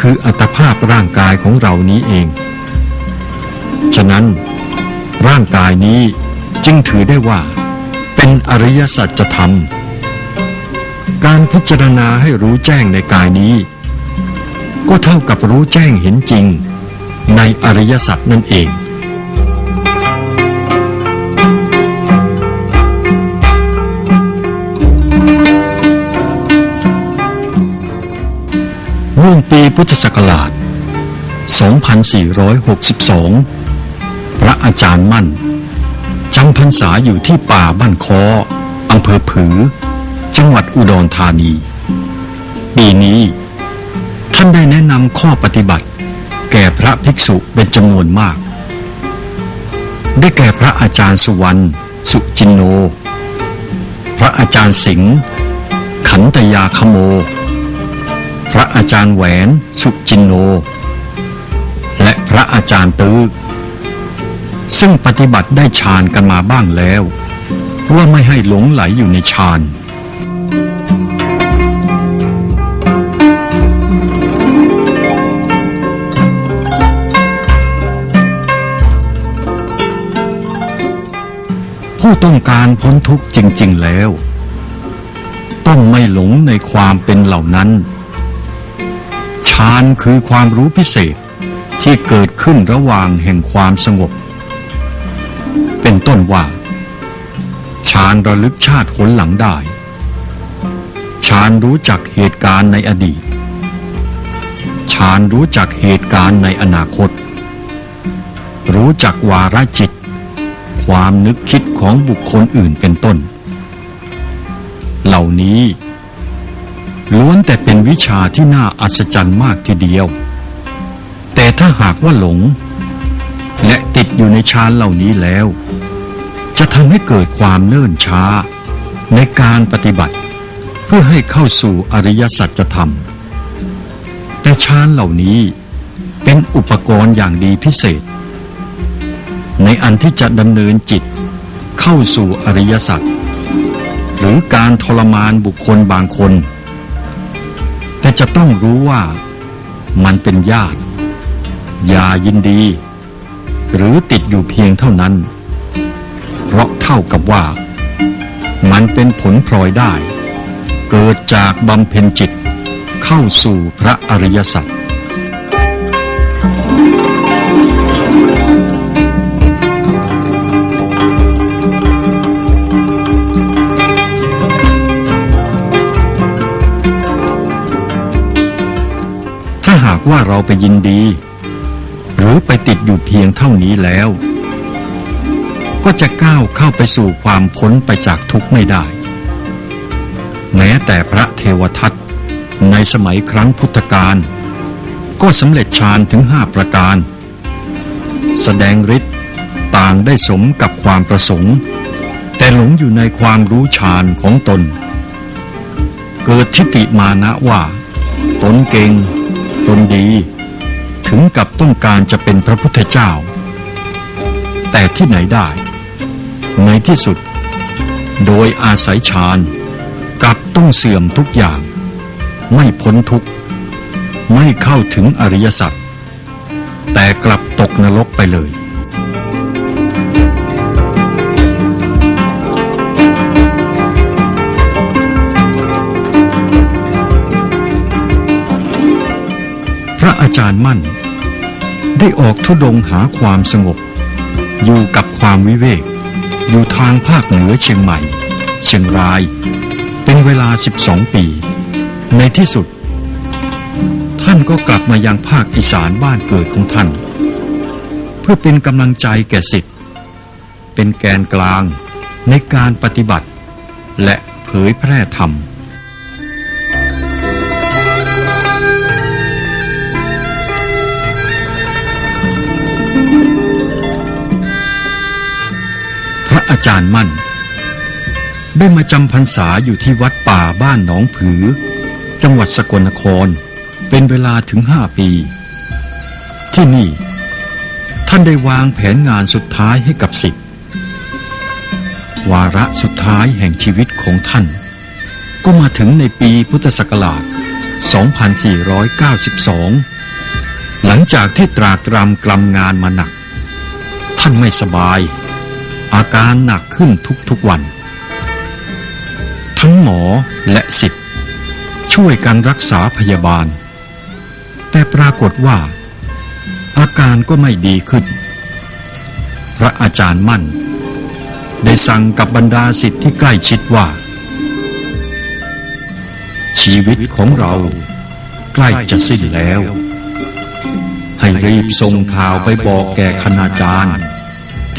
คืออัตภาพร่างกายของเรานี้เอง ฉะนั้น ร่างกายนี้จึงถือได้ว่า เป็นอริยสัจธรรม การพิจารณาให้รู้แจ้งในกายนี้ ก็เท่ากับรู้แจ้งเห็นจริง ในอริยสัจนั่นเอง ปีพุทธศักราช 2462 พระอาจารย์มั่นจำพรรษาอยู่ที่ป่าบ้านคออำเภอผือ จังหวัดอุดรธานี ปีนี้ท่านได้แนะนำข้อปฏิบัติ แก่พระภิกษุเป็นจำนวนมาก ได้แก่พระอาจารย์สุวรรณ สุจินโน พระอาจารย์สิงห์ขันตยาคโม พระอาจารย์แหวนสุจินโน และพระอาจารย์ตื้อซึ่งปฏิบัติได้ฌานกันมาบ้างแล้ว ว่าไม่ให้หลงไหลอยู่ในฌานผู้ต้องการพ้นทุกข์จริง ๆ แล้ว ต้องไม่หลงในความเป็นเหล่านั้นานคือความรู้พิเศษที่เกิดขึ้นระหว่างแห่งความสงบ เป็นต้นว่าฌานระลึกชาติผลหลังได้ฌานรู้จักเหตุการณ์ในอดีตฌานรู้จักเหตุการณ์ในอนาคต รู้จักวาระจิต ความนึกคิดของบุคคลอื่นเป็นต้น เหล่านี้ ล้วนแต่เป็นวิชาที่น่าอัศจรรย์มากทีเดียว แต่ถ้าหากว่าหลง และติดอยู่ในฌานเหล่านี้แล้ว จะทำให้เกิดความเนิ่นช้า ในการปฏิบัติ เพื่อให้เข้าสู่อริยสัจธรรม แต่ฌานเหล่านี้เป็นอุปกรณ์อย่างดีพิเศษ ในอันที่จะดำเนินจิตเข้าสู่อริยสัจหรือการทรมานบุคคลบางคน แต่จะต้องรู้ว่ามันเป็นญาติ อย่ายินดี หรือติดอยู่เพียงเท่านั้น เพราะเท่ากับว่า มันเป็นผลพลอยได้ เกิดจากบำเพ็ญจิตเข้าสู่พระอริยสัจ หากว่าเราไปยินดี หรือไปติดอยู่เพียงเท่านี้แล้ว ก็จะก้าวเข้าไปสู่ความพ้นไปจากทุกข์ไม่ได้ แม้แต่พระเทวทัตในสมัยครั้งพุทธกาลก็สำเร็จฌานถึงห้าประการ แสดงฤทธิ์ต่างได้สมกับความประสงค์ แต่หลงอยู่ในความรู้ฌานของตน เกิดทิฏฐิมานะว่า ตนเก่ง ตนดี ถึงกับต้องการจะเป็นพระพุทธเจ้า แต่ที่ไหนได้ ในที่สุด โดยอาศัยฌานกลับต้องเสื่อมทุกอย่าง ไม่พ้นทุกข์ ไม่เข้าถึงอริยสัจแต่กลับตกนรกไปเลย จารย์มั่น ได้ออกทุดงหาความสงบ อยู่กับความวิเวก อยู่ทางภาคเหนือเชียงใหม่ เชียงราย เป็นเวลา 12 ปี ในที่สุด ท่านก็กลับมายังภาคอีสานบ้านเกิดของท่าน เพื่อเป็นกำลังใจแก่สิทธิ์เป็นแกนกลางในการปฏิบัติ และเผยแพร่ธรรม อาจารย์มั่น ได้มาจำพรรษาอยู่ที่วัดป่าบ้านหนองผือ จังหวัดสกลนคร เป็นเวลาถึงห้าปี ที่นี่ ท่านได้วางแผนงานสุดท้ายให้กับสิทธิ์วาระสุดท้ายแห่งชีวิตของท่าน ก็มาถึงในปีพุทธศักราช 2492 หลังจากที่ตรากตรำกลำงานมาหนัก ท่านไม่สบาย อาการหนักขึ้นทุกๆวัน ทั้งหมอและสิทธิ์ช่วยกันรักษาพยาบาล แต่ปรากฏว่า อาการก็ไม่ดีขึ้น พระอาจารย์มั่น ได้สั่งกับบรรดาสิทธิ์ที่ใกล้ชิดว่า ชีวิตของเราใกล้จะสิ้นแล้ว ให้รีบส่งข่าวไปบอกแก่คณาจารย์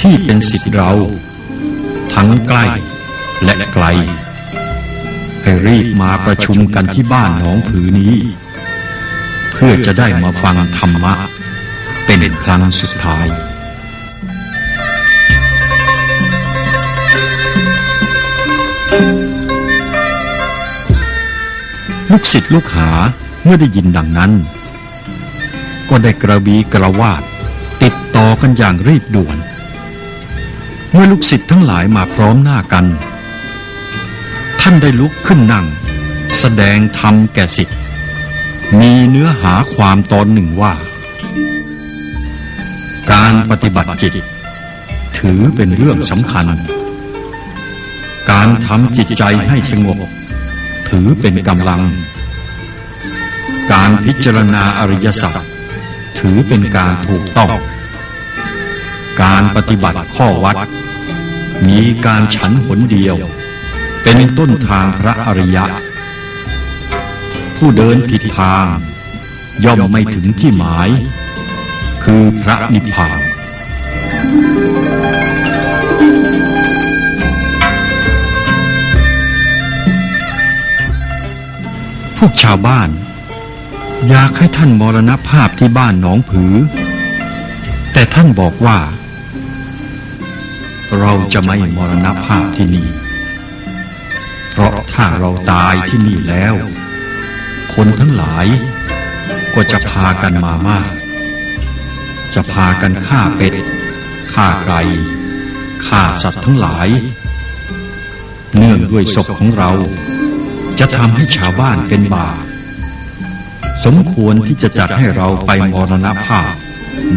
ที่เป็นสิทธิ์เรา ทั้งใกล้และไกล ให้รีบมาประชุมกันที่บ้านหนองผือนี้ เพื่อจะได้มาฟังธรรมะ เป็นครั้งสุดท้ายลูกศิษย์ลูกหาเมื่อได้ยินดังนั้น ก็ได้กระบีกระวาด ติดต่อกันอย่างรีบด่วน เมื่อลูกศิษย์ทั้งหลายมาพร้อมหน้ากัน ท่านได้ลุกขึ้นนั่ง แสดงธรรมแก่สิทธิ์มีเนื้อหาความตอนหนึ่งว่า การปฏิบัติจิต ถือเป็นเรื่องสำคัญ การทำจิตใจให้สงบ ถือเป็นกำลัง การพิจารณาอริยสัจถือเป็นการถูกต้อง การปฏิบัติข้อวัด มีการฉันหนเดียว เป็นต้นทางพระอริยะ ผู้เดินผิดทาง ย่อมไม่ถึงที่หมาย คือพระนิพพานพวกชาวบ้าน อยากให้ท่านมรณภาพที่บ้านหนองผือ แต่ท่านบอกว่า เราจะไม่มรณภาพที่นี่ เพราะถ้าเราตายที่นี่แล้ว คนทั้งหลาย ก็จะพากันมามาก จะพากันฆ่าเป็ดฆ่าไก่ฆ่าสัตว์ทั้งหลาย เนื่องด้วยศพของเรา จะทำให้ชาวบ้านเป็นบาปสมควรที่จะจัดให้เราไปมรณภาพ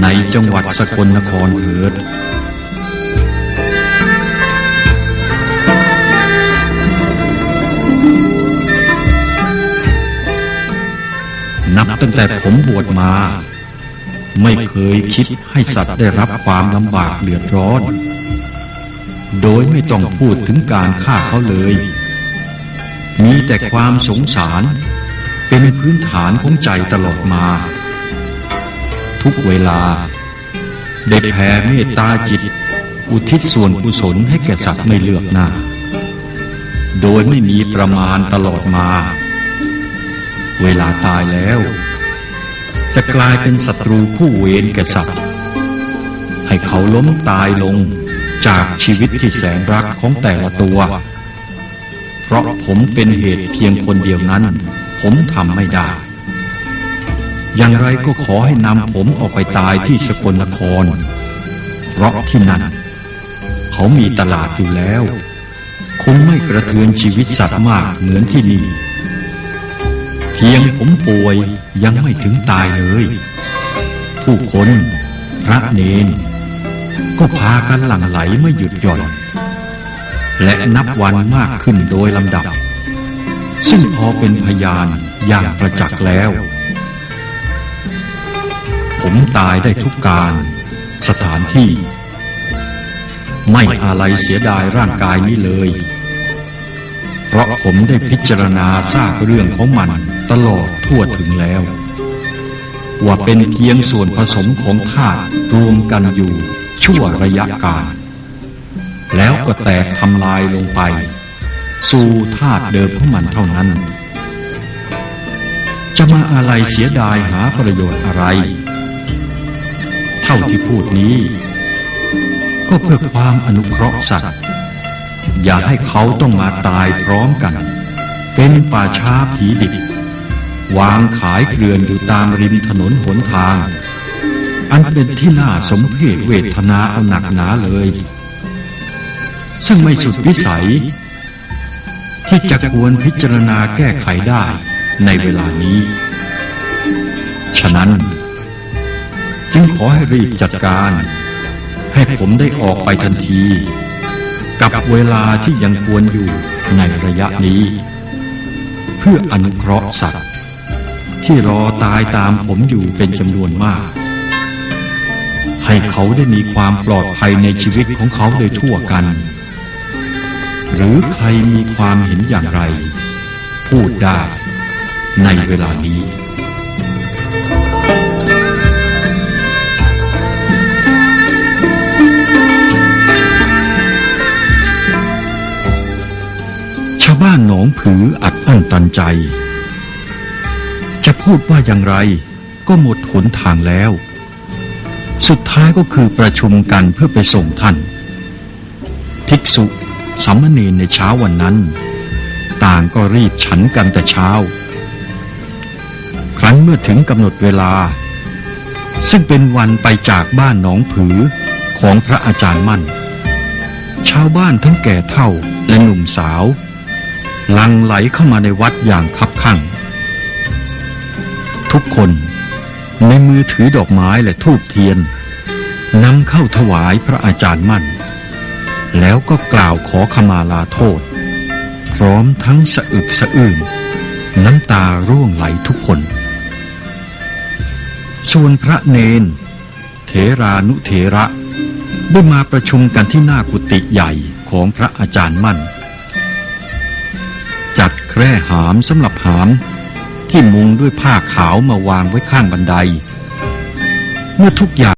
ในจังหวัดสกลนครเถิด นับตั้งแต่ผมบวชมา ไม่เคยคิดให้สัตว์ได้รับความลำบากเดือดร้อน โดยไม่ต้องพูดถึงการฆ่าเขาเลย มีแต่ความสงสารเป็นพื้นฐานของใจตลอดมา ทุกเวลา ได้แผ่เมตตาจิต อุทิศส่วนกุศลให้แก่สัตว์ไม่เลือกหน้า โดยไม่มีประมาณตลอดมา เวลาตายแล้ว จะกลายเป็นศัตรูคู่เวรแก่สัตว์ ให้เขาล้มตายลงจากชีวิตที่แสนรักของแต่ละตัว เพราะผมเป็นเหตุเพียงคนเดียวนั้น ผมทำไม่ได้ อย่างไรก็ขอให้นำผมออกไปตายที่สกลนคร เพราะที่นั่น เขามีตลาดอยู่แล้ว คงไม่กระเทือนชีวิตสัตว์มากเหมือนที่นี่ เพียงผมป่วยยังไม่ถึงตายเลย ผู้คนพระเนน ก็พากันหลั่งไหลไม่หยุดหย่อน และนับวันมากขึ้นโดยลำดับ ซึ่งพอเป็นพยานอย่างประจักษ์แล้ว ผมตายได้ทุกการสถานที่ ไม่อะไรเสียดายร่างกายนี้เลย เพราะผมได้พิจารณาทราบเรื่องของมัน ตลอดทั่วถึงแล้ว ว่าเป็นเพียงส่วนผสมของธาตุรวมกันอยู่ชั่วระยะกาลแล้วก็แตกทำลายลงไป สู่ธาตุเดิมของมันเท่านั้น จะมาอะไรเสียดายหาประโยชน์อะไร เท่าที่พูดนี้ ก็เพื่อความอนุเคราะห์สัตว์ อย่าให้เขาต้องมาตายพร้อมกัน เป็นป่าช้าผีดิบ วางขายเกลื่อนอยู่ตามริมถนนหนทาง อันเป็นที่น่าสมเพชเวทนาเอาหนักหนาเลย ซึ่งไม่สุดวิสัย ที่จะควรพิจารณาแก้ไขได้ในเวลานี้ ฉะนั้น จึงขอให้รีบจัดการ ให้ผมได้ออกไปทันที กับเวลาที่ยังควรอยู่ในระยะนี้ เพื่ออนุเคราะห์สัตว์ ที่รอตายตามผมอยู่เป็นจำนวนมาก ให้เขาได้มีความปลอดภัยในชีวิตของเขาโดยทั่วกัน หรือใครมีความเห็นอย่างไร พูดได้ในเวลานี้ชาวบ้านหนองผืออัดอั้นตันใจ พูดว่าอย่างไร ก็หมดหนทางแล้ว สุดท้ายก็คือประชุมกันเพื่อไปส่งท่าน ภิกษุสามเณรในเช้าวันนั้น ต่างก็รีบฉันกันแต่เช้า ครั้นเมื่อถึงกำหนดเวลา ซึ่งเป็นวันไปจากบ้านหนองผือของพระอาจารย์มั่น ชาวบ้านทั้งแก่เฒ่าและหนุ่มสาว ลังไหลเข้ามาในวัดอย่างคับคั่ง ทุกคน ในมือถือดอกไม้และทูบเทียนนำเข้าถวายพระอาจารย์มั่น แล้วก็กล่าวขอขมาลาโทษ พร้อมทั้งสะอึกสะอื้นน้ำตาร่วงไหลทุกคน ส่วนพระเนน เถรานุเถระได้มาประชุมกันที่หน้ากุฏิใหญ่ของพระอาจารย์มั่น จัดแคร่หามสำหรับหาม ที่มุงด้วยผ้าขาวมาวางไว้ข้างบันได เมื่อทุกอย่าง